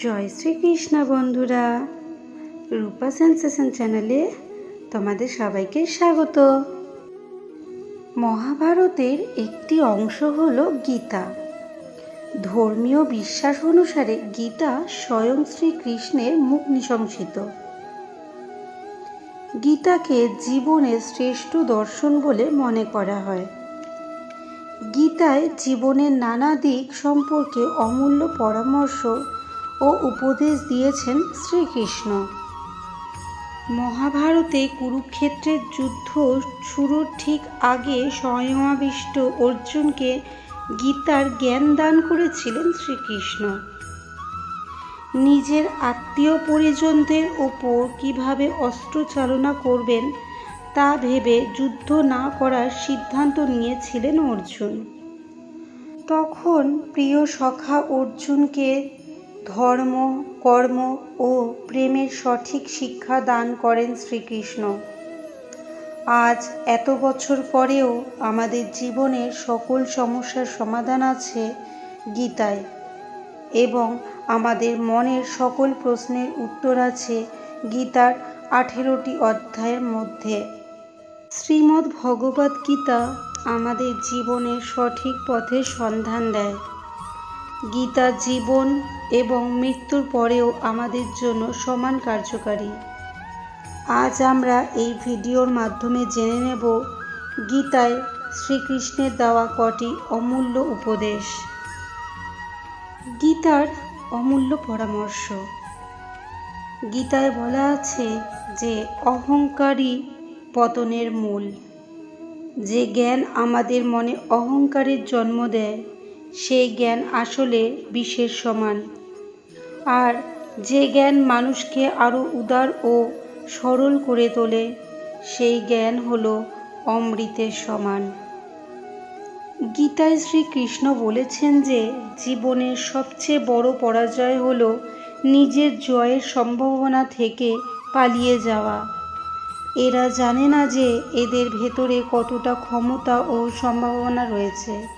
জয় শ্রীকৃষ্ণ বন্ধুরা। রূপা সেন্সেশন চ্যানেলে তোমাদের সবাইকে স্বাগত। মহাভারতের একটি অংশ হল গীতা। ধর্মীয় বিশ্বাস অনুসারে গীতা স্বয়ং শ্রীকৃষ্ণের মুখ নিশংসিত। গীতাকে জীবনের শ্রেষ্ঠ দর্শন বলে মনে করা হয়। গীতায় জীবনের নানা দিক সম্পর্কে অমূল্য পরামর্শ ও উপদেশ দিয়েছেন শ্রীকৃষ্ণ। মহাভারতে কুরুক্ষেত্রের যুদ্ধ শুরুর ঠিক আগে স্বয়মাবিষ্ট অর্জুনকে গীতার জ্ঞান দান করেছিলেন শ্রীকৃষ্ণ। নিজের আত্মীয় পরিজনদের ওপর কীভাবে অস্ত্র চালনা করবেন, তা ভেবে যুদ্ধ না করার সিদ্ধান্ত নিয়েছিলেন অর্জুন। তখন প্রিয় সখা অর্জুনকে ধর্ম, কর্ম ও প্রেমের সঠিক শিক্ষা দান করেন শ্রীকৃষ্ণ। আজ এত বছর পরেও আমাদের জীবনের সকল সমস্যার সমাধান আছে গীতায় এবং আমাদের মনের সকল প্রশ্নের উত্তর আছে গীতার আঠেরোটি অধ্যায়ের মধ্যে। শ্রীমদ্ ভগবদ গীতা আমাদের জীবনের সঠিক পথের সন্ধান দেয়। গীতা জীবন এবং মৃত্যুর পরেও আমাদের জন্য সমান কার্যকারী। আজ আমরা এই ভিডিওর মাধ্যমে জেনে নেব গীতায় শ্রীকৃষ্ণের দেওয়া কটি অমূল্য উপদেশ। গীতার অমূল্য পরামর্শ। গীতায় বলা আছে যে অহংকারী পতনের মূল। যে জ্ঞান আমাদের মনে অহংকারের জন্ম দেয় সেই জ্ঞান আসলে বিষের সমান। আর যে জ্ঞান মানুষকে আরও উদার ও সরল করে তোলে, সেই জ্ঞান হল অমৃতের সমান। গীতায় শ্রীকৃষ্ণ বলেছেন যে, জীবনের সবচেয়ে বড় পরাজয় হল নিজের জয়ের সম্ভাবনা থেকে পালিয়ে যাওয়া। এরা জানে না যে এদের ভেতরে কতটা ক্ষমতা ও সম্ভাবনা রয়েছে।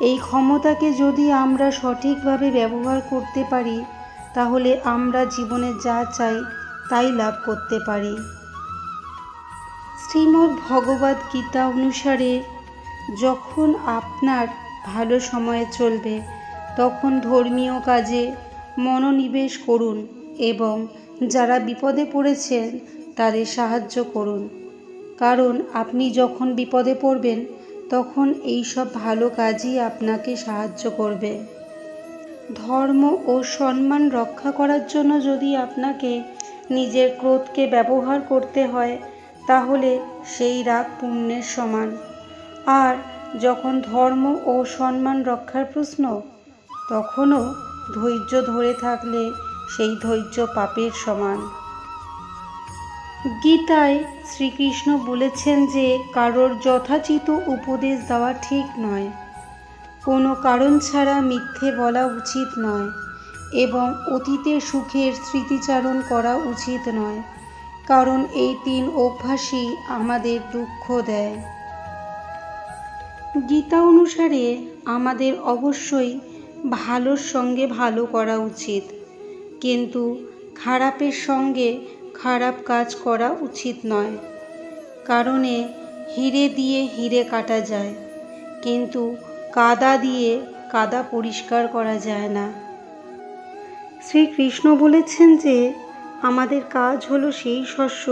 এই ক্ষমতাকে যদি আমরা সঠিকভাবে ব্যবহার করতে পারি, তাহলে আমরা জীবনে যা চাই, তাই লাভ করতে পারি। শ্রীমদ্ ভগবদ গীতা অনুসারে, যখন আপনার ভালো সময় চলবে, তখন ধর্মীয় কাজে মনোনিবেশ করুন এবং যারা বিপদে পড়েছেন, তাদের সাহায্য করুন। কারণ আপনি যখন বিপদে পড়বেন তখন এই সব ভালো কাজই আপনাকে সাহায্য করবে। ধর্ম ও সম্মান রক্ষা করার জন্য যদি আপনাকে নিজের ক্রোধকে ব্যবহার করতে হয়, তাহলে সেই রাগ পুণ্যের সমান। আর যখন ধর্ম ও সম্মান রক্ষার প্রশ্ন, তখনও ধৈর্য ধরে থাকলে সেই ধৈর্য পাপের সমান। গীতায় শ্রীকৃষ্ণ বলেছেন যে কারোর যথাচিত উপদেশ দেওয়া ঠিক নয়। কোনো কারণ ছাড়া মিথ্যে বলা উচিত নয় এবং অতীতের সুখের স্মৃতিচারণ করা উচিত নয়। কারণ এই তিন অভ্যাসই আমাদের দুঃখ দেয়। গীতা অনুসারে আমাদের অবশ্যই ভালোর সঙ্গে ভালো করা উচিত। কিন্তু খারাপের সঙ্গে খারাপ কাজ করা উচিত নয়। কারণে হিরে দিয়ে হিরে কাটা যায়, কিন্তু কাদা দিয়ে কাদা পরিষ্কার করা যায় না। শ্রীকৃষ্ণ বলেছেন যে, আমাদের কাজ হলো সেই শস্য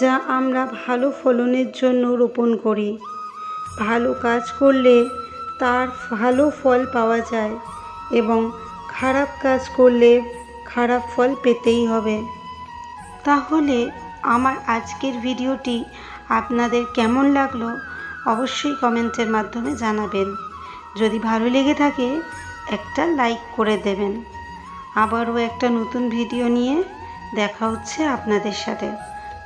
যা আমরা ভালো ফলনের জন্য রোপণ করি। ভালো কাজ করলে তার ভালো ফল পাওয়া যায় এবং খারাপ কাজ করলে খারাপ ফল পেতেই হবে। তাহলে আমার আজকের ভিডিওটি আপনাদের কেমন লাগল অবশ্যই কমেন্টের মাধ্যমে জানাবেন। যদি ভালো লেগে থাকে, একটা লাইক করে দেবেন। আবারও একটা নতুন ভিডিও নিয়ে দেখা হচ্ছে আপনাদের সাথে।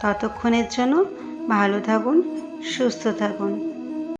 ততক্ষণের জন্য ভালো থাকুন, সুস্থ থাকুন।